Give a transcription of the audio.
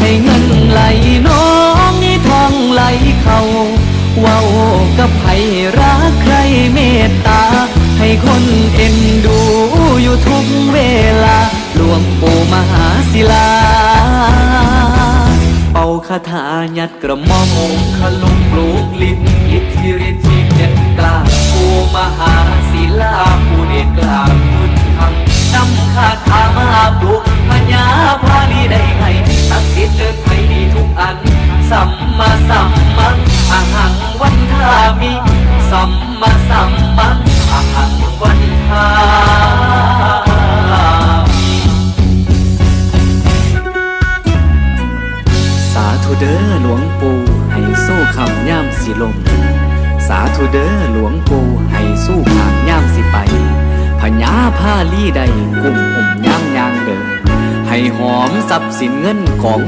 ให้เงินไหลน้องนี่ทองไหลเขาเว้ากับไผรักใครเมตตา ให้คนเอ็นดูอยู่ทุกเวลาหลวงปู่มหาศิลา เป่าคาถายัดกระหม่อมองค์ขลุกปลูกลิ้นอิทธิฤทธิ์ที่เด็ดกล้าผู้มหาศิลาผู้เด็ดกล้าคุณทำนำคาถามาปลูก ธุเด้อหลวงปู่ให้สู้คำย่ามสิลม สาธุเด้อหลวงปู่ให้สู้ขางย่ามสิไปพญาผ้าลี่ใดกุ่มอุ่มย่างยางเดินให้หอมทรัพย์สินเงินของ